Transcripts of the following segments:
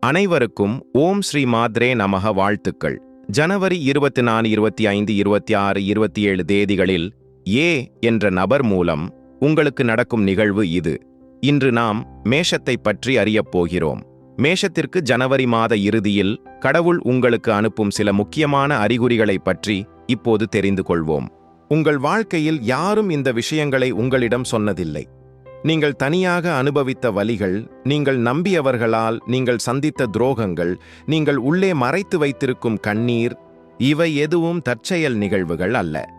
அனைவருக்கும் ஓம் ஸ்ரீ மாத்ரே நமக வாழ்த்துக்கள். ஜனவரி இருபத்தி நாலு இருபத்தி ஐந்து இருபத்தி ஆறு இருபத்தி ஏழு தேதிகளில் ஏ என்ற நபர் மூலம் உங்களுக்கு நடக்கும் நிகழ்வு இது. இன்று நாம் மேஷத்தை பற்றி அறியப் போகிறோம். மேஷத்திற்கு ஜனவரி மாத இறுதியில் கடவுள் உங்களுக்கு அனுப்பும் சில முக்கியமான அறிகுறிகளைப் பற்றி இப்போது தெரிந்து கொள்வோம். உங்கள் வாழ்க்கையில் யாரும் இந்த விஷயங்களை உங்களிடம் சொன்னதில்லை. நீங்கள் தனியாக அனுபவித்த வலிகள் நீங்கள் நம்பியவர்களால் நீங்கள் சந்தித்த துரோகங்கள் நீங்கள் உள்ளே மறைத்து வைத்திருக்கும் கண்ணீர் இவை எதுவும் தற்செயல் நிகழ்வுகள் அல்ல.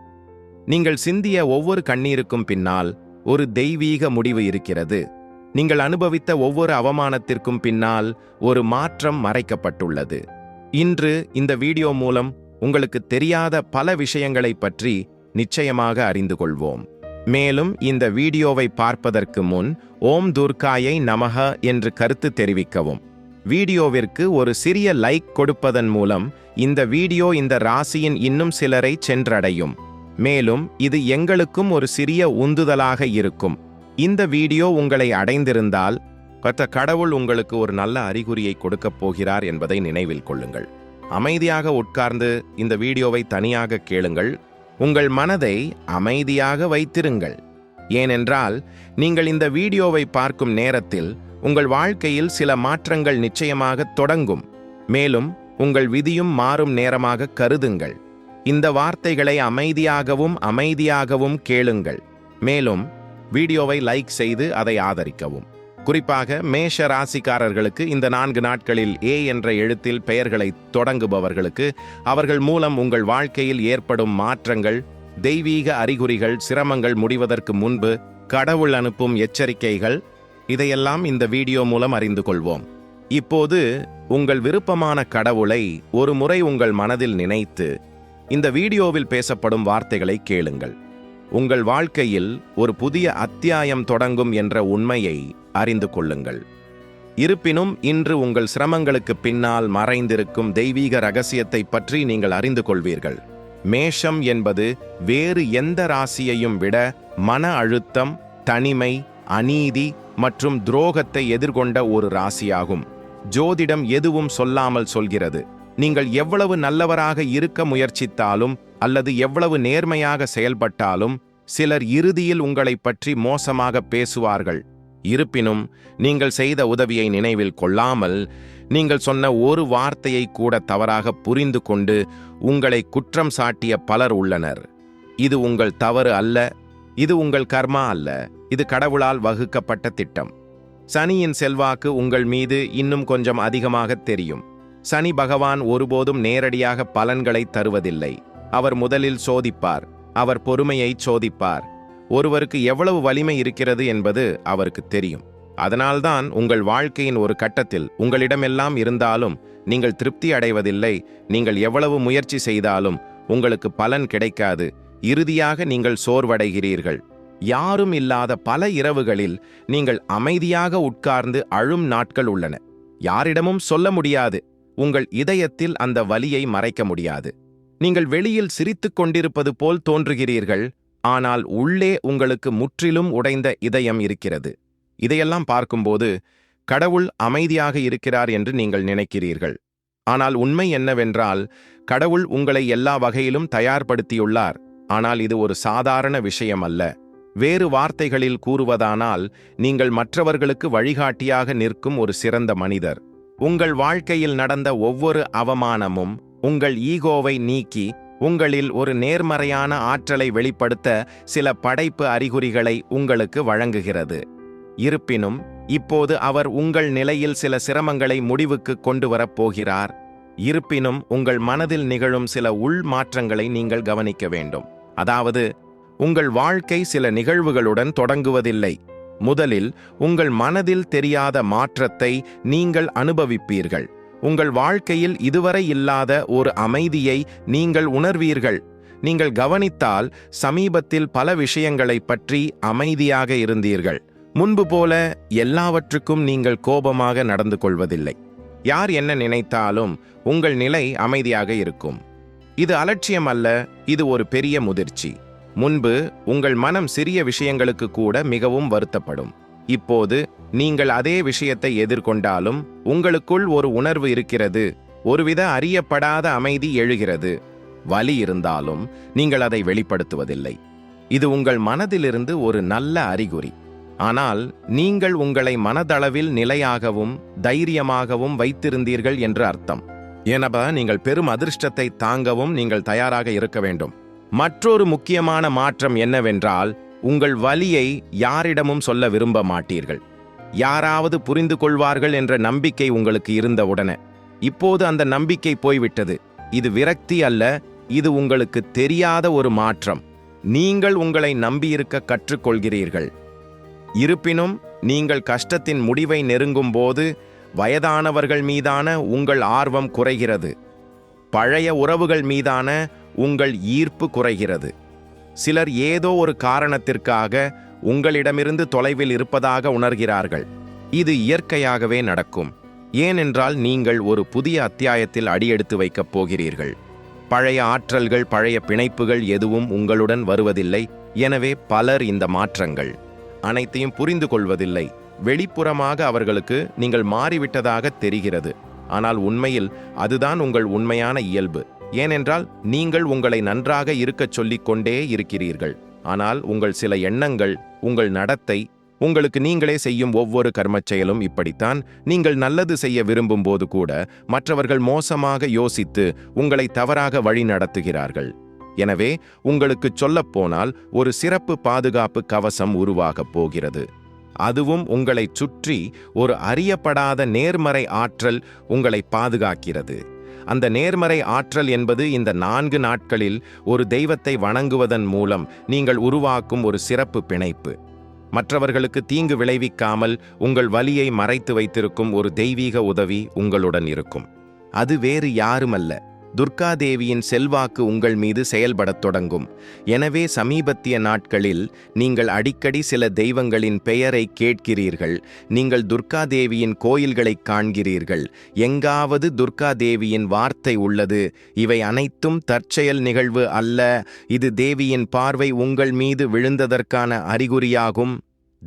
நீங்கள் சிந்திய ஒவ்வொரு கண்ணீருக்கும் பின்னால் ஒரு தெய்வீக முடிவு இருக்கிறது. நீங்கள் அனுபவித்த ஒவ்வொரு அவமானத்திற்கும் பின்னால் ஒரு மாற்றம் மறைக்கப்பட்டுள்ளது. இன்று இந்த வீடியோ மூலம் உங்களுக்கு தெரியாத பல விஷயங்களைப் பற்றி நிச்சயமாக அறிந்து கொள்வோம். மேலும் இந்த வீடியோவை பார்ப்பதற்கு முன் ஓம் துர்காயை நமக என்று கருத்து தெரிவிக்கவும். வீடியோவிற்கு ஒரு சிறிய லைக் கொடுப்பதன் மூலம் இந்த வீடியோ இந்த ராசியின் இன்னும் சிலரை சென்றடையும். மேலும் இது எங்களுக்கும் ஒரு சிறிய உந்துதலாக இருக்கும். இந்த வீடியோ உங்களை அடைந்திருந்தால் கத்த கடவுள் உங்களுக்கு ஒரு நல்ல அறிகுறியை கொடுக்கப் போகிறார் என்பதை நினைவில் கொள்ளுங்கள். அமைதியாக உட்கார்ந்து இந்த வீடியோவை தனியாக கேளுங்கள். உங்கள் மனதை அமைதியாக வைத்திருங்கள். ஏனென்றால் நீங்கள் இந்த வீடியோவை பார்க்கும் நேரத்தில் உங்கள் வாழ்க்கையில் சில மாற்றங்கள் நிச்சயமாக தொடங்கும். மேலும் உங்கள் விதியும் மாறும் நேரமாக கருதுங்கள். இந்த வார்த்தைகளை அமைதியாகவும் அமைதியாகவும் கேளுங்கள். மேலும் வீடியோவை லைக் செய்து அதை ஆதரிக்கவும். குறிப்பாக மேஷ ராசிக்காரர்களுக்கு இந்த நான்கு நாட்களில் ஏ என்ற எழுத்தில் பெயர்களை தொடங்குபவர்களுக்கு அவர்கள் மூலம் உங்கள் வாழ்க்கையில் ஏற்படும் மாற்றங்கள் தெய்வீக அறிகுறிகள் சிரமங்கள் முடிவதற்கு முன்பு கடவுள் அனுப்பும் எச்சரிக்கைகள் இதையெல்லாம் இந்த வீடியோ மூலம் அறிந்து கொள்வோம். இப்போது உங்கள் விருப்பமான கடவுளை ஒரு முறை உங்கள் மனதில் நினைத்து இந்த வீடியோவில் பேசப்படும் வார்த்தைகளை கேளுங்கள். உங்கள் வாழ்க்கையில் ஒரு புதிய அத்தியாயம் தொடங்கும் என்ற உண்மையை அறிந்து கொள்ளுங்கள். இருப்பினும் இன்று உங்கள் சிரமங்களுக்கு பின்னால் மறைந்திருக்கும் தெய்வீக ரகசியத்தை பற்றி நீங்கள் அறிந்து கொள்வீர்கள். மேஷம் என்பது வேறு எந்த ராசியையும் விட மன அழுத்தம் தனிமை அநீதி மற்றும் துரோகத்தை எதிர்கொண்ட ஒரு ராசியாகும். ஜோதிடம் எதுவும் சொல்லாமல் சொல்கிறது. நீங்கள் எவ்வளவு நல்லவராக இருக்க முயற்சித்தாலும் அல்லது எவ்வளவு நேர்மையாக செயல்பட்டாலும் சிலர் இறுதியில் உங்களை பற்றி மோசமாக பேசுவார்கள். இருப்பினும் நீங்கள் செய்த உதவியை நினைவில் கொள்ளாமல் நீங்கள் சொன்ன ஒரு வார்த்தையை கூட தவறாக புரிந்து கொண்டு உங்களை குற்றம் சாட்டிய பலர் உள்ளனர். இது உங்கள் தவறு அல்ல இது உங்கள் கர்மா அல்ல இது கடவுளால் வகுக்கப்பட்ட திட்டம். சனியின் செல்வாக்கு உங்கள் மீது இன்னும் கொஞ்சம் அதிகமாக தெரியும். சனி பகவான் ஒருபோதும் நேரடியாக பலன்களை தருவதில்லை. அவர் முதலில் சோதிப்பார் அவர் பொறுமையை சோதிப்பார். ஒருவருக்கு எவ்வளவு வலிமை இருக்கிறது என்பது அவருக்கு தெரியும். அதனால்தான் உங்கள் வாழ்க்கையின் ஒரு கட்டத்தில் உங்களிடமெல்லாம் இருந்தாலும் நீங்கள் திருப்தி அடைவதில்லை நீங்கள் எவ்வளவு முயற்சி செய்தாலும் உங்களுக்கு பலன் கிடைக்காது இறுதியாக நீங்கள் சோர்வடைகிறீர்கள். யாரும் இல்லாத பல இரவுகளில் நீங்கள் அமைதியாக உட்கார்ந்து அழும் நாட்கள் உள்ளன. யாரிடமும் சொல்ல முடியாது உங்கள் இதயத்தில் அந்த வலியை மறைக்க முடியாது. நீங்கள் வெளியில் சிரித்துக் கொண்டிருப்பது போல் தோன்றுகிறீர்கள் ஆனால் உள்ளே உங்களுக்கு முற்றிலும் உடைந்த இதயம் இருக்கிறது. இதையெல்லாம் பார்க்கும்போது கடவுள் அமைதியாக இருக்கிறார் என்று நீங்கள் நினைக்கிறீர்கள். ஆனால் உண்மை என்னவென்றால் கடவுள் உங்களை எல்லா வகையிலும் தயார்படுத்தியுள்ளார். ஆனால் இது ஒரு சாதாரண விஷயம் அல்ல வேறு வார்த்தைகளில் கூறுவதானால் நீங்கள் மற்றவர்களுக்கு வழிகாட்டியாக நிற்கும் ஒரு சிறந்த மனிதர். உங்கள் வாழ்க்கையில் நடந்த ஒவ்வொரு அவமானமும் உங்கள் ஈகோவை நீக்கி உங்களில் ஒரு நேர்மறையான ஆற்றலை வெளிப்படுத்த சில படைப்பு அறிகுறிகளை உங்களுக்கு வழங்குகிறது. இருப்பினும் இப்போது அவர் உங்கள் நிலையில் சில சிரமங்களை முடிவுக்கு கொண்டு வரப் போகிறார். இருப்பினும் உங்கள் மனதில் நிகழும் சில உள் மாற்றங்களை நீங்கள் கவனிக்க வேண்டும். அதாவது உங்கள் வாழ்க்கை சில நிகழ்வுகளுடன் தொடங்குவதில்லை. முதலில் உங்கள் மனதில் தெரியாத மாற்றத்தை நீங்கள் அனுபவிப்பீர்கள். உங்கள் வாழ்க்கையில் இதுவரை இல்லாத ஒரு அமைதியை நீங்கள் உணர்வீர்கள். நீங்கள் கவனித்தால் சமீபத்தில் பல விஷயங்களைப் பற்றி அமைதியாக இருந்தீர்கள். முன்பு போல எல்லாவற்றுக்கும் நீங்கள் கோபமாக நடந்து கொள்வதில்லை. யார் என்ன நினைத்தாலும் உங்கள் நிலை அமைதியாக இருக்கும். இது அலட்சியம் அல்ல இது ஒரு பெரிய முதிர்ச்சி. முன்பு உங்கள் மனம் சிறிய விஷயங்களுக்கு கூட மிகவும் வருத்தப்படும். இப்போது நீங்கள் அதே விஷயத்தை எதிர்கொண்டாலும் உங்களுக்குள் ஒரு உணர்வு இருக்கிறது. ஒருவித அறியப்படாத அமைதி எழுகிறது. வலி இருந்தாலும் நீங்கள் அதை வெளிப்படுத்துவதில்லை. இது உங்கள் மனதிலிருந்து ஒரு நல்ல அறிகுறி. ஆனால் நீங்கள் உங்களை மனதளவில் நிலையாகவும் தைரியமாகவும் வைத்திருந்தீர்கள் என்று அர்த்தம். எனப நீங்கள் பெரும் அதிர்ஷ்டத்தை தாங்கவும் நீங்கள் தயாராக இருக்க வேண்டும். மற்றொரு முக்கியமான மாற்றம் என்னவென்றால் உங்கள் வலியை யாரிடமும் சொல்ல விரும்ப மாட்டீர்கள். யாராவது புரிந்து கொள்வார்கள் என்ற நம்பிக்கை உங்களுக்கு இருந்தவுடனே இப்போது அந்த நம்பிக்கை போய்விட்டது. இது விரக்தி அல்ல இது உங்களுக்கு தெரியாத ஒரு மாற்றம். நீங்கள் உங்களை நம்பியிருக்க கற்றுக்கொள்கிறீர்கள். இருப்பினும் நீங்கள் கஷ்டத்தின் முடிவை நெருங்கும் போது வயதானவர்கள் மீதான உங்கள் ஆர்வம் குறைகிறது. பழைய உறவுகள் மீதான உங்கள் ஈர்ப்பு குறைகிறது. சிலர் ஏதோ ஒரு காரணத்திற்காக உங்களிடமிருந்து தொலைவில் இருப்பதாக உணர்கிறார்கள். இது இயற்கையாகவே நடக்கும். ஏனென்றால் நீங்கள் ஒரு புதிய அத்தியாயத்தில் அடியெடுத்து வைக்கப் போகிறீர்கள். பழைய ஆற்றல்கள் பழைய பிணைப்புகள் எதுவும் உங்களுடன் வருவதில்லை. எனவே பலர் இந்த மாற்றங்கள் அனைத்தையும் புரிந்து கொள்வதில்லை. வெளிப்புறமாக அவர்களுக்கு நீங்கள் மாறிவிட்டதாக தெரிகிறது. ஆனால் உண்மையில் அதுதான் உங்கள் உண்மையான இயல்பு. ஏனென்றால் நீங்கள் உங்களை நன்றாக இருக்கச் சொல்லிக் கொண்டே இருக்கிறீர்கள். ஆனால் உங்கள் சில எண்ணங்கள் உங்கள் நடத்தை உங்களுக்கு நீங்களே செய்யும் ஒவ்வொரு கர்மச் செயலும் இப்படித்தான். நீங்கள் நல்லது செய்ய விரும்பும் போது கூட மற்றவர்கள் மோசமாக யோசித்து உங்களை தவறாக வழி நடத்துகிறார்கள். எனவே உங்களுக்கு சொல்லப்போனால் ஒரு சிறப்பு பாதுகாப்பு கவசம் உருவாகப் போகிறது. அதுவும் உங்களைச் சுற்றி ஒரு அறியப்படாத நேர்மறை ஆற்றல் உங்களை பாதுகாக்கிறது. அந்த நேர்மறை ஆற்றல் என்பது இந்த நான்கு நாட்களில் ஒரு தெய்வத்தை வணங்குவதன் மூலம் நீங்கள் உருவாக்கும் ஒரு சிறப்பு பிணைப்பு. மற்றவர்களுக்கு தீங்கு விளைவிக்காமல் உங்கள் வலியை மறைத்து வைத்திருக்கும் ஒரு தெய்வீக உதவி உங்களுடன் இருக்கும். அது வேறு யாருமல்ல. துர்காதேவியின் செல்வாக்கு உங்கள் மீது செயல்படத் தொடங்கும். எனவே சமீபத்திய நாட்களில் நீங்கள் அடிக்கடி சில தெய்வங்களின் பெயரை கேட்கிறீர்கள். நீங்கள் துர்காதேவியின் கோயில்களைக் காண்கிறீர்கள். எங்காவது துர்காதேவியின் வார்த்தை உள்ளது. இவை அனைத்தும் தற்செயல் நிகழ்வு அல்ல. இது தேவியின் பார்வை உங்கள் மீது விழுந்ததற்கான அறிகுறியாகும்.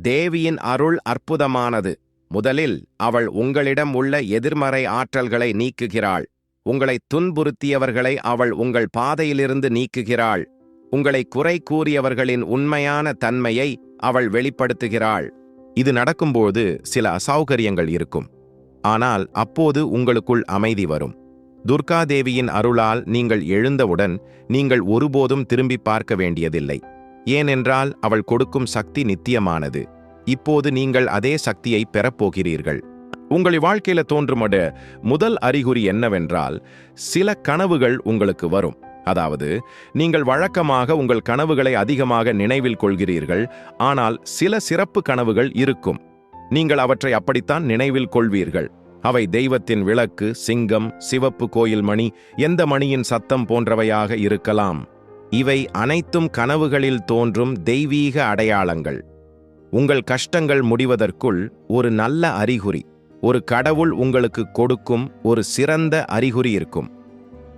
தேவியின் அருள் அற்புதமானது. முதலில் அவள் உங்களிடம் உள்ள எதிர்மறை ஆற்றல்களை நீக்குகிறாள். உங்களை துன்புறுத்தியவர்களை அவள் உங்கள் பாதையிலிருந்து நீக்குகிறாள். உங்களை குறை கூறியவர்களின் உண்மையான தன்மையை அவள் வெளிப்படுத்துகிறாள். இது நடக்கும்போது சில அசௌகரியங்கள் இருக்கும். ஆனால் அப்போது உங்களுக்குள் அமைதி வரும். துர்காதேவியின் அருளால் நீங்கள் எழுந்தவுடன் நீங்கள் ஒருபோதும் திரும்பி பார்க்க வேண்டியதில்லை. ஏனென்றால் அவள் கொடுக்கும் சக்தி நித்தியமானது. இப்போது நீங்கள் அதே சக்தியை பெறப்போகிறீர்கள் உங்களை வாழ்க்கையில தோன்றுமட. முதல் அறிகுறி என்னவென்றால் சில கனவுகள் உங்களுக்கு வரும். அதாவது நீங்கள் வழக்கமாக உங்கள் கனவுகளை அதிகமாக நினைவில் கொள்கிறீர்கள் ஆனால் சில சிறப்பு கனவுகள் இருக்கும். நீங்கள் அவற்றை அப்படித்தான் நினைவில் கொள்வீர்கள். அவை தெய்வத்தின் விளக்கு சிங்கம் சிவப்பு கோயில் மணி எந்த மணியின் சத்தம் போன்றவையாக இருக்கலாம். இவை அனைத்தும் கனவுகளில் தோன்றும் தெய்வீக அடையாளங்கள். உங்கள் கஷ்டங்கள் முடிவதற்குள் ஒரு நல்ல அறிகுறி. ஒரு கடவுள் உங்களுக்கு கொடுக்கும் ஒரு சிறந்த அறிகுறி இருக்கும்.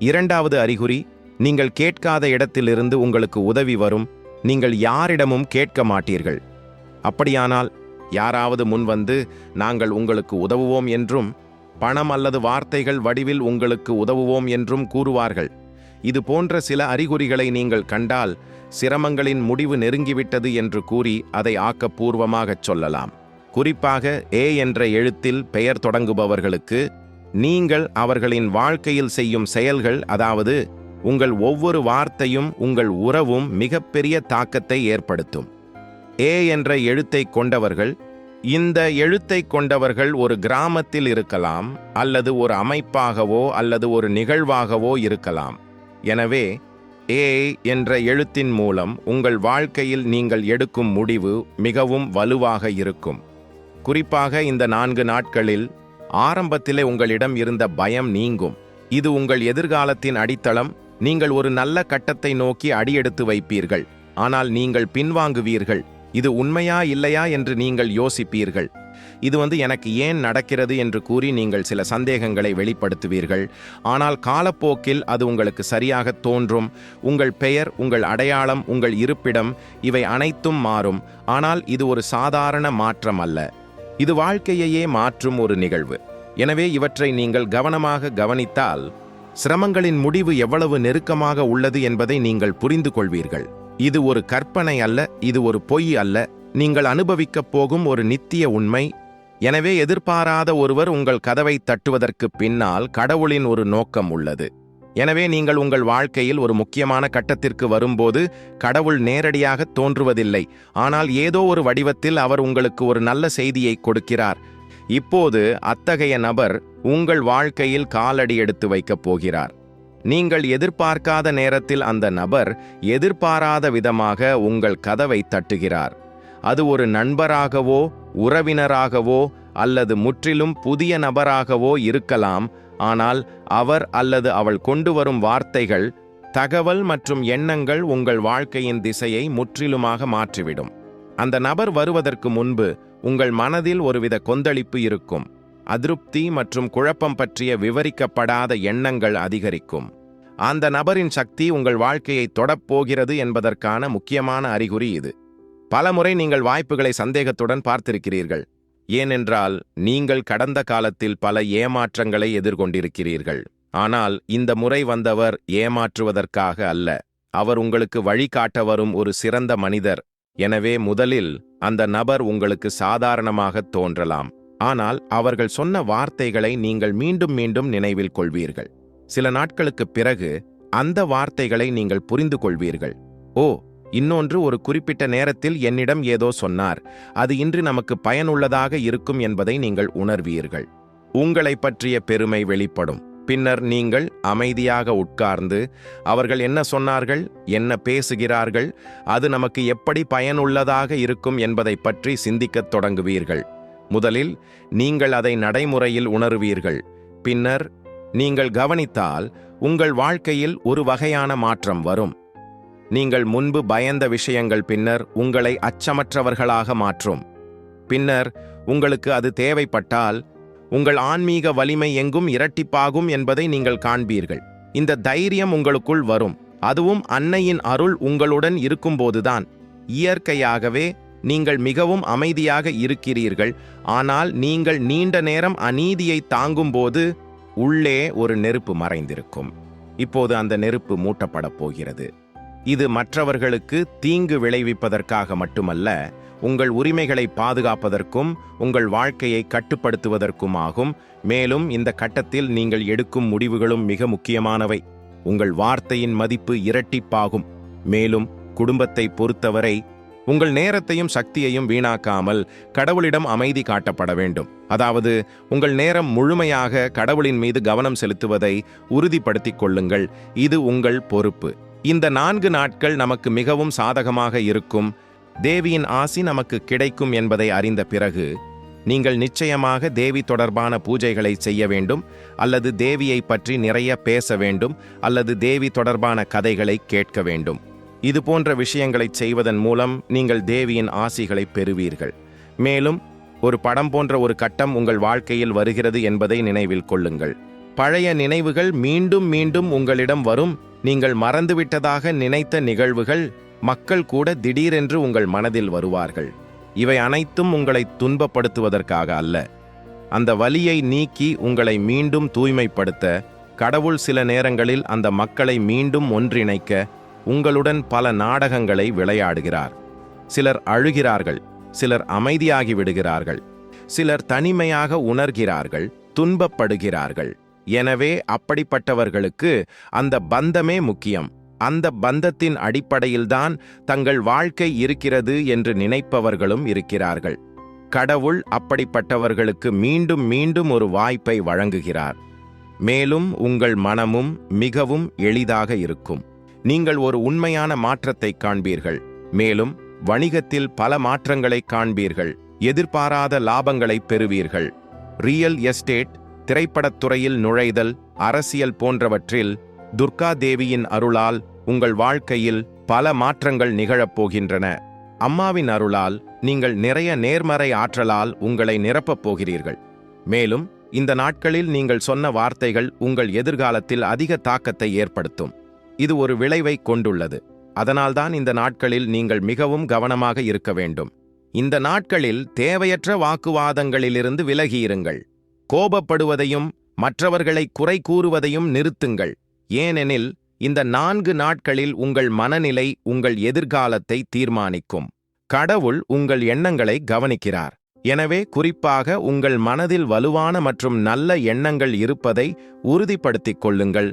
இரண்டாவது அறிகுறி நீங்கள் கேட்காத இடத்திலிருந்து உங்களுக்கு உதவி வரும் நீங்கள் யாரிடமும் கேட்க மாட்டீர்கள். அப்படியானால் யாராவது முன்வந்து நாங்கள் உங்களுக்கு உதவுவோம் என்றும் பணம் அல்லது வார்த்தைகள் வடிவில் உங்களுக்கு உதவுவோம் என்றும் கூறுவார்கள். இது போன்ற சில அறிகுறிகளை நீங்கள் கண்டால் சிரமங்களின் முடிவு நெருங்கிவிட்டது என்று கூறி அதை ஆக்கப்பூர்வமாகச் சொல்லலாம். குறிப்பாக ஏ என்ற எழுத்தில் பெயர் தொடங்குபவர்களுக்கு நீங்கள் அவர்களின் வாழ்க்கையில் செய்யும் செயல்கள் அதாவது உங்கள் ஒவ்வொரு வார்த்தையும் உங்கள் உறவும் மிகப்பெரிய தாக்கத்தை ஏற்படுத்தும். ஏ என்ற எழுத்தை கொண்டவர்கள் இந்த எழுத்தை கொண்டவர்கள் ஒரு கிராமத்தில் இருக்கலாம் அல்லது ஒரு அமைப்பாகவோ அல்லது ஒரு நிகழ்வாகவோ இருக்கலாம். எனவே ஏ என்ற எழுத்தின் மூலம் உங்கள் வாழ்க்கையில் நீங்கள் எடுக்கும் முடிவு மிகவும் வலுவாக இருக்கும். குறிப்பாக இந்த நான்கு நாட்களில் ஆரம்பத்திலே உங்களிடம் இருந்த பயம் நீங்கும். இது உங்கள் எதிர்காலத்தின் அடித்தளம். நீங்கள் ஒரு நல்ல கட்டத்தை நோக்கி அடியெடுத்து வைப்பீர்கள். ஆனால் நீங்கள் பின்வாங்குவீர்கள். இது உண்மையா இல்லையா என்று நீங்கள் யோசிப்பீர்கள். இது வந்து எனக்கு ஏன் நடக்கிறது என்று கூறி நீங்கள் சில சந்தேகங்களை வெளிப்படுத்துவீர்கள். ஆனால் காலப்போக்கில் அது உங்களுக்கு சரியாக தோன்றும். உங்கள் பெயர் உங்கள் அடையாளம் உங்கள் இருப்பிடம் இவை அனைத்தும் மாறும். ஆனால் இது ஒரு சாதாரண மாற்றம் அல்ல. இது வாழ்க்கையையே மாற்றும் ஒரு நிகழ்வு. எனவே இவற்றை நீங்கள் கவனமாக கவனித்தால் சிரமங்களின் முடிவு எவ்வளவு நெருக்கமாக உள்ளது என்பதை நீங்கள் புரிந்து கொள்வீர்கள். இது ஒரு கற்பனை அல்ல இது ஒரு பொய் அல்ல. நீங்கள் அனுபவிக்கப் போகும் ஒரு நித்திய உண்மை. எனவே எதிர்பாராத ஒருவர் உங்கள் கதவை தட்டுவதற்கு பின்னால் கடவுளின் ஒரு நோக்கம் உள்ளது. எனவே நீங்கள் உங்கள் வாழ்க்கையில் ஒரு முக்கியமான கட்டத்திற்கு வரும்போது கடவுள் நேரடியாக தோன்றுவதில்லை. ஆனால் ஏதோ ஒரு வடிவத்தில் அவர் உங்களுக்கு ஒரு நல்ல செய்தியை கொடுக்கிறார். இப்போது அத்தகைய நபர் உங்கள் வாழ்க்கையில் காலடி எடுத்து வைக்கப் போகிறார். நீங்கள் எதிர்பார்க்காத நேரத்தில் அந்த நபர் எதிர்பாராத விதமாக உங்கள் கதவை தட்டுகிறார். அது ஒரு நண்பராகவோ உறவினராகவோ அல்லது முற்றிலும் புதிய நபராகவோ இருக்கலாம். ஆனால் அவர் அல்லது அவள் கொண்டு வரும் வார்த்தைகள் தகவல் மற்றும் எண்ணங்கள் உங்கள் வாழ்க்கையின் திசையை முற்றிலுமாக மாற்றிவிடும். அந்த நபர் வருவதற்கு முன்பு உங்கள் மனதில் ஒருவித கொந்தளிப்பு இருக்கும். அதிருப்தி மற்றும் குழப்பம் பற்றிய விவரிக்கப்படாத எண்ணங்கள் அதிகரிக்கும். அந்த நபரின் சக்தி உங்கள் வாழ்க்கையை தொடப்போகிறது என்பதற்கான முக்கியமான அறிகுறி இது. பலமுறை நீங்கள் வாய்ப்புகளை சந்தேகத்துடன் பார்த்திருக்கிறீர்கள். ஏனென்றால் நீங்கள் கடந்த காலத்தில் பல ஏமாற்றங்களை எதிர்கொண்டிருக்கிறீர்கள். ஆனால் இந்த முறை வந்தவர் ஏமாற்றுவதற்காக அல்ல. அவர் உங்களுக்கு வழிகாட்ட வரும் ஒரு சிறந்த மனிதர். எனவே முதலில் அந்த நபர் உங்களுக்கு சாதாரணமாக தோன்றலாம். ஆனால் அவர்கள் சொன்ன வார்த்தைகளை நீங்கள் மீண்டும் மீண்டும் நினைவில் கொள்வீர்கள். சில நாட்களுக்குப் பிறகு அந்த வார்த்தைகளை நீங்கள் புரிந்து கொள்வீர்கள் ஓ இன்னொன்று ஒரு குறிப்பிட்ட நேரத்தில் என்னிடம் ஏதோ சொன்னார். அது இன்று நமக்கு பயனுள்ளதாக இருக்கும் என்பதை நீங்கள் உணர்வீர்கள். உங்களை பற்றிய பெருமை வெளிப்படும். பின்னர் நீங்கள் அமைதியாக உட்கார்ந்து அவர்கள் என்ன சொன்னார்கள் என்ன பேசுகிறார்கள் அது நமக்கு எப்படி பயனுள்ளதாக இருக்கும் என்பதை பற்றி சிந்திக்கத் தொடங்குவீர்கள். முதலில் நீங்கள் அதை நடைமுறையில் உணருவீர்கள். பின்னர் நீங்கள் கவனித்தால் உங்கள் வாழ்க்கையில் ஒரு வகையான மாற்றம் வரும். நீங்கள் முன்பு பயந்த விஷயங்கள் பின்னர் உங்களை அச்சமற்றவர்களாக மாற்றும். பின்னர் உங்களுக்கு அது தேவைப்பட்டால் உங்கள் ஆன்மீக வலிமை எங்கும் இரட்டிப்பாகும் என்பதை நீங்கள் காண்பீர்கள். இந்த தைரியம் உங்களுக்குள் வரும். அதுவும் அன்னையின் அருள் உங்களுடன் இருக்கும்போதுதான். இயற்கையாகவே நீங்கள் மிகவும் அமைதியாக இருக்கிறீர்கள். ஆனால் நீங்கள் நீண்ட நேரம் அநீதியை தாங்கும்போது உள்ளே ஒரு நெருப்பு மறைந்திருக்கும். இப்போது அந்த நெருப்பு மூட்டப்படப் போகிறது. இது மற்றவர்களுக்கு தீங்கு விளைவிப்பதற்காக மட்டுமல்ல உங்கள் உரிமைகளை பாதுகாப்பதற்கும் உங்கள் வாழ்க்கையை கட்டுப்படுத்துவதற்கும் ஆகும் மேலும் இந்த கட்டத்தில் நீங்கள் எடுக்கும் முடிவுகளும் மிக முக்கியமானவை. உங்கள் வார்த்தையின் மதிப்பு இரட்டிப்பாகும். மேலும் குடும்பத்தை பொறுத்தவரை உங்கள் நேரத்தையும் சக்தியையும் வீணாக்காமல் கடவுளிடம் அமைதி காட்டப்பட வேண்டும். அதாவது உங்கள் நேரம் முழுமையாக கடவுளின் மீது கவனம் செலுத்துவதை உறுதிப்படுத்திக் கொள்ளுங்கள். இது உங்கள் பொறுப்பு. இந்த நான்கு நாட்கள் நமக்கு மிகவும் சாதகமாக இருக்கும். தேவியின் ஆசி நமக்கு கிடைக்கும் என்பதை அறிந்த பிறகு நீங்கள் நிச்சயமாக தேவி தொடர்பான பூஜைகளை செய்ய வேண்டும் அல்லது தேவியை பற்றி நிறைய பேச வேண்டும் அல்லது தேவி தொடர்பான கதைகளை கேட்க வேண்டும். இது போன்ற விஷயங்களை செய்வதன் மூலம் நீங்கள் தேவியின் ஆசிகளை பெறுவீர்கள். மேலும் ஒரு படம் போன்ற ஒரு கட்டம் உங்கள் வாழ்க்கையில் வருகிறது என்பதை நினைவில் கொள்ளுங்கள். பழைய நினைவுகள் மீண்டும் மீண்டும் உங்களிடம் வரும். நீங்கள் மறந்துவிட்டதாக நினைத்த நிகழ்வுகள் மக்கள் கூட திடீரென்று உங்கள் மனதில் வருவார்கள். இவை அனைத்தும் உங்களை துன்பப்படுத்துவதற்காக அல்ல. அந்த வலியை நீக்கி உங்களை மீண்டும் தூய்மைப்படுத்த கடவுள் சில நேரங்களில் அந்த மக்களை மீண்டும் ஒன்றிணைக்க உங்களுடன் பல நாடகங்களை விளையாடுகிறார். சிலர் அழுகிறார்கள் சிலர் அமைதியாகி விடுகிறார்கள் சிலர் தனிமையாக உணர்கிறார்கள் துன்பப்படுகிறார்கள். எனவே அப்படிப்பட்டவர்களுக்கு அந்த பந்தமே முக்கியம். அந்த பந்தத்தின் அடிப்படையில்தான் தங்கள் வாழ்க்கை இருக்கிறது என்று நினைப்பவர்களும் இருக்கிறார்கள். கடவுள் அப்படிப்பட்டவர்களுக்கு மீண்டும் மீண்டும் ஒரு வாய்ப்பை வழங்குகிறார். மேலும் உங்கள் மனமும் மிகவும் எளிதாக இருக்கும். நீங்கள் ஒரு உண்மையான மாற்றத்தை காண்பீர்கள். மேலும் வணிகத்தில் பல மாற்றங்களை காண்பீர்கள். எதிர்பாராத லாபங்களை பெறுவீர்கள். ரியல் எஸ்டேட் திரைப்படத் துறையில் நுழைதல் அரசியல் போன்றவற்றில் துர்கா தேவியின் அருளால் உங்கள் வாழ்க்கையில் பல மாற்றங்கள் நிகழப்போகின்றன அம்மாவின் அருளால் நீங்கள் நிறைய நேர்மறை ஆற்றலால் உங்களை நிரப்பப் போகிறீர்கள். மேலும் இந்த நாட்களில் நீங்கள் சொன்ன வார்த்தைகள் உங்கள் எதிர்காலத்தில் அதிக தாக்கத்தை ஏற்படுத்தும். இது ஒரு விளைவை கொண்டுள்ளது. அதனால்தான் இந்த நாட்களில் நீங்கள் மிகவும் கவனமாக இருக்க வேண்டும். இந்த நாட்களில் தேவையற்ற வாக்குவாதங்களிலிருந்து விலகியிருங்கள். கோபப்படுவதையும் மற்றவர்களை குறை கூறுவதையும் நிறுத்துங்கள். ஏனெனில் இந்த நான்கு நாட்களில் உங்கள் மனநிலை உங்கள் எதிர்காலத்தை தீர்மானிக்கும். கடவுள் உங்கள் எண்ணங்களை கவனிக்கிறார். எனவே குறிப்பாக உங்கள் மனதில் வலுவான மற்றும் நல்ல எண்ணங்கள் இருப்பதை உறுதிப்படுத்திக் கொள்ளுங்கள்.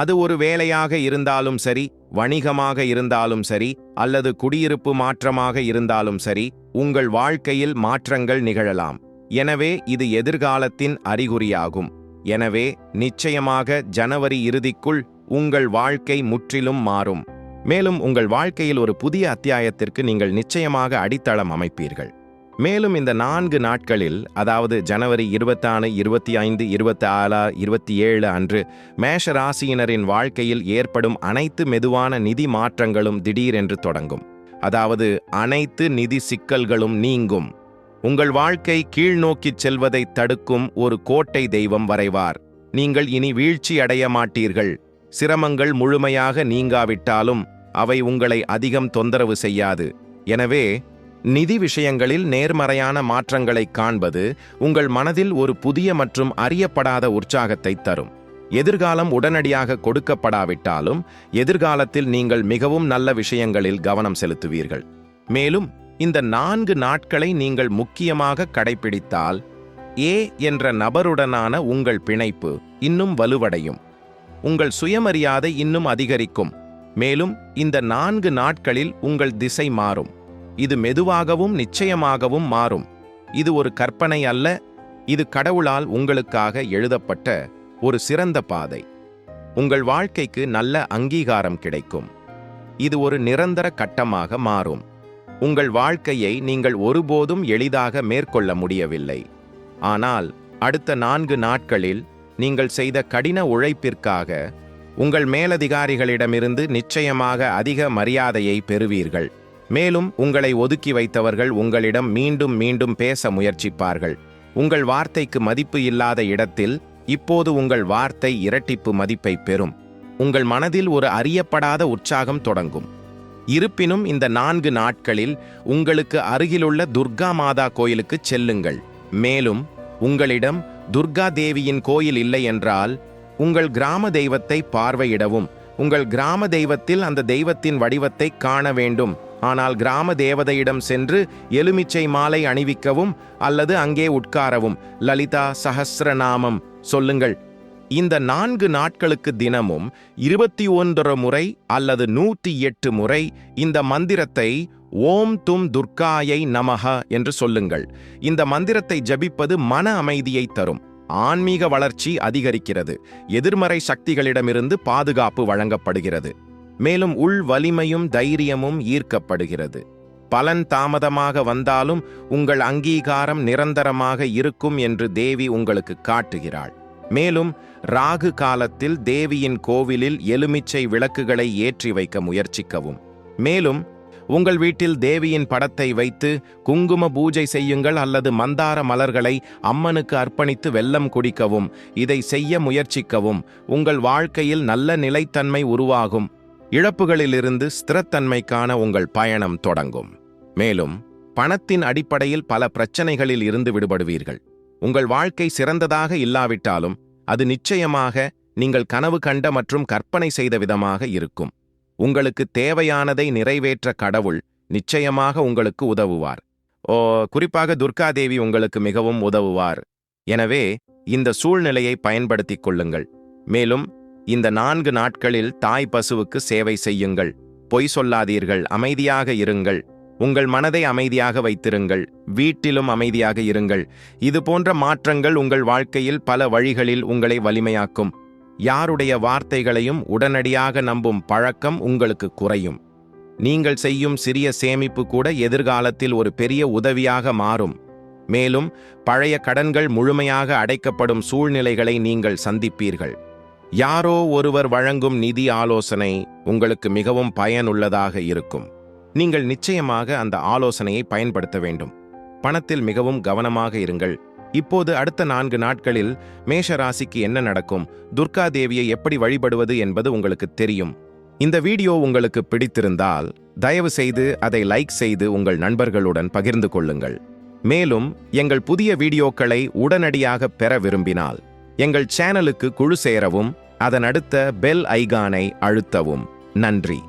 அது ஒரு வேலையாக இருந்தாலும் சரி வணிகமாக இருந்தாலும் சரி அல்லது குடியிருப்பு மாற்றமாக இருந்தாலும் சரி உங்கள் வாழ்க்கையில் மாற்றங்கள் நிகழலாம். எனவே இது எதிர்காலத்தின் அறிகுறியாகும். எனவே நிச்சயமாக ஜனவரி இறுதிக்குள் உங்கள் வாழ்க்கை முற்றிலும் மாறும். மேலும் உங்கள் வாழ்க்கையில் ஒரு புதிய அத்தியாயத்திற்கு நீங்கள் நிச்சயமாக அடித்தளம் அமைப்பீர்கள். மேலும் இந்த நான்கு நாட்களில் அதாவது ஜனவரி இருபத்தாறு இருபத்தி ஐந்து இருபத்தி ஆறு இருபத்தி ஏழு அன்று மேஷ ராசியினரின் வாழ்க்கையில் ஏற்படும் அனைத்து மெதுவான நிதி மாற்றங்களும் திடீரென்று தொடங்கும். அதாவது அனைத்து நிதி சிக்கல்களும் நீங்கும். உங்கள் வாழ்க்கை கீழ்நோக்கிச் செல்வதை தடுக்கும் ஒரு கோட்டை தெய்வம் வரைவார். நீங்கள் இனி வீழ்ச்சி அடைய மாட்டீர்கள். சிரமங்கள் முழுமையாக நீங்காவிட்டாலும் அவை உங்களை அதிகம் தொந்தரவு செய்யாது. எனவே நிதி விஷயங்களில் நேர்மறையான மாற்றங்களைக் காண்பது உங்கள் மனதில் ஒரு புதிய மற்றும் அறியப்படாத உற்சாகத்தை தரும். எதிர்காலம் உடனடியாக கொடுக்கப்படாவிட்டாலும் எதிர்காலத்தில் நீங்கள் மிகவும் நல்ல விஷயங்களில் கவனம் செலுத்துவீர்கள். மேலும் இந்த நான்கு நாட்களை நீங்கள் முக்கியமாக கடைபிடித்தால் ஏ என்ற நபருடனான உங்கள் பிணைப்பு இன்னும் வலுவடையும். உங்கள் சுயமரியாதை இன்னும் அதிகரிக்கும். மேலும் இந்த நான்கு நாட்களில் உங்கள் திசை மாறும். இது மெதுவாகவும் நிச்சயமாகவும் மாறும். இது ஒரு கற்பனை அல்ல இது கடவுளால் உங்களுக்காக எழுதப்பட்ட ஒரு சிறந்த பாதை. உங்கள் வாழ்க்கைக்கு நல்ல அங்கீகாரம் கிடைக்கும். இது ஒரு நிரந்தர கட்டமாக மாறும். உங்கள் வாழ்க்கையை நீங்கள் ஒருபோதும் எளிதாக மேற்கொள்ள முடியவில்லை. ஆனால் அடுத்த நான்கு நாட்களில் நீங்கள் செய்த கடின உழைப்பிற்காக உங்கள் மேலதிகாரிகளிடமிருந்து நிச்சயமாக அதிக மரியாதையை பெறுவீர்கள். மேலும் உங்களை ஒதுக்கி வைத்தவர்கள் உங்களிடம் மீண்டும் மீண்டும் பேச முயற்சிப்பார்கள். உங்கள் வார்த்தைக்கு மதிப்பு இல்லாத இடத்தில் இப்போது உங்கள் வார்த்தை இரட்டிப்பு மதிப்பை பெறும். உங்கள் மனதில் ஒரு அறியப்படாத உற்சாகம் தொடங்கும். இருப்பினும் இந்த நான்கு நாட்களில் உங்களுக்கு அருகிலுள்ள துர்கா மாதா கோயிலுக்கு செல்லுங்கள். மேலும் உங்களிடம் துர்கா தேவியின் கோயில் இல்லை என்றால் உங்கள் கிராம தெய்வத்தை பார்வையிடவும் உங்கள் கிராம தெய்வத்தில் அந்த தெய்வத்தின் வடிவத்தை காண வேண்டும். ஆனால் கிராம தேவதையிடம் சென்று எலுமிச்சை மாலை அணிவிக்கவும் அல்லது அங்கே உட்காரவும். லலிதா சஹஸ்ரநாமம் சொல்லுங்கள். இந்த நான்கு நாட்களுக்கு தினமும் இருபத்தி ஒன்றரை முறை அல்லது நூற்றி எட்டு முறை இந்த மந்திரத்தை ஓம் தும் துர்காயை நமக என்று சொல்லுங்கள். இந்த மந்திரத்தை ஜபிப்பது மன அமைதியை தரும். ஆன்மீக வளர்ச்சி அதிகரிக்கிறது. எதிர்மறை சக்திகளிடமிருந்து பாதுகாப்பு வழங்கப்படுகிறது. மேலும் உள் வலிமையும் தைரியமும் ஈர்க்கப்படுகிறது. பலன் தாமதமாக வந்தாலும் உங்கள் அங்கீகாரம் நிரந்தரமாக இருக்கும் என்று தேவி உங்களுக்கு காட்டுகிறாள். மேலும் ராகு காலத்தில் தேவியின் கோவிலில் எலுமிச்சை விளக்குகளை ஏற்றி வைக்க முயற்சிக்கவும். மேலும் உங்கள் வீட்டில் தேவியின் படத்தை வைத்து குங்கும பூஜை செய்யுங்கள் அல்லது மந்தார மலர்களை அம்மனுக்கு அர்ப்பணித்து வெல்லம் குடிக்கவும் இதை செய்ய முயற்சிக்கவும். உங்கள் வாழ்க்கையில் நல்ல நிலைத்தன்மை உருவாகும். இழப்புகளிலிருந்து ஸ்திரத்தன்மைக்கான உங்கள் பயணம் தொடங்கும். மேலும் பணத்தின் அடிப்படையில் பல பிரச்சனைகளில் இருந்து விடுபடுவீர்கள். உங்கள் வாழ்க்கை சிறந்ததாக இல்லாவிட்டாலும் அது நிச்சயமாக நீங்கள் கனவு கண்ட மற்றும் கற்பனை செய்த விதமாக இருக்கும். உங்களுக்கு தேவையானதை நிறைவேற்ற கடவுள் நிச்சயமாக உங்களுக்கு உதவுவார். ஓ குறிப்பாக துர்காதேவி உங்களுக்கு மிகவும் உதவுவார். எனவே இந்த சூழ்நிலையை பயன்படுத்திக் கொள்ளுங்கள். மேலும் இந்த நான்கு நாட்களில் தாய் பசுவுக்கு சேவை செய்யுங்கள். பொய் சொல்லாதீர்கள். அமைதியாக இருங்கள். உங்கள் மனதை அமைதியாக வைத்திருங்கள் வீட்டிலும் அமைதியாக இருங்கள். இது போன்ற மாற்றங்கள் உங்கள் வாழ்க்கையில் பல வழிகளில் உங்களை வலிமையாக்கும். யாருடைய வார்த்தைகளையும் உடனடியாக நம்பும் பழக்கம் உங்களுக்கு குறையும். நீங்கள் செய்யும் சிறிய சேமிப்பு கூட எதிர்காலத்தில் ஒரு பெரிய உதவியாக மாறும். மேலும் பழைய கடன்கள் முழுமையாக அடைக்கப்படும் சூழ்நிலைகளை நீங்கள் சந்திப்பீர்கள். யாரோ ஒருவர் வழங்கும் நிதி ஆலோசனை உங்களுக்கு மிகவும் பயனுள்ளதாக இருக்கும். நீங்கள் நிச்சயமாக அந்த ஆலோசனையை பயன்படுத்த வேண்டும். பணத்தில் மிகவும் கவனமாக இருங்கள். இப்போது அடுத்த நான்கு நாட்களில் மேஷ ராசிக்கு என்ன நடக்கும்? துர்கா தேவியை எப்படி வழிபடுவது என்பது உங்களுக்கு தெரியும். இந்த வீடியோ உங்களுக்கு பிடித்திருந்தால் தயவு செய்து அதை லைக் செய்து உங்கள் நண்பர்களுடன் பகிர்ந்து கொள்ளுங்கள். மேலும் எங்கள் புதிய வீடியோக்களை உடனடியாக பெற விரும்பினால் எங்கள் சேனலுக்கு குழு சேரவும் அதன் அடுத்த பெல் ஐகானை அழுத்தவும். நன்றி.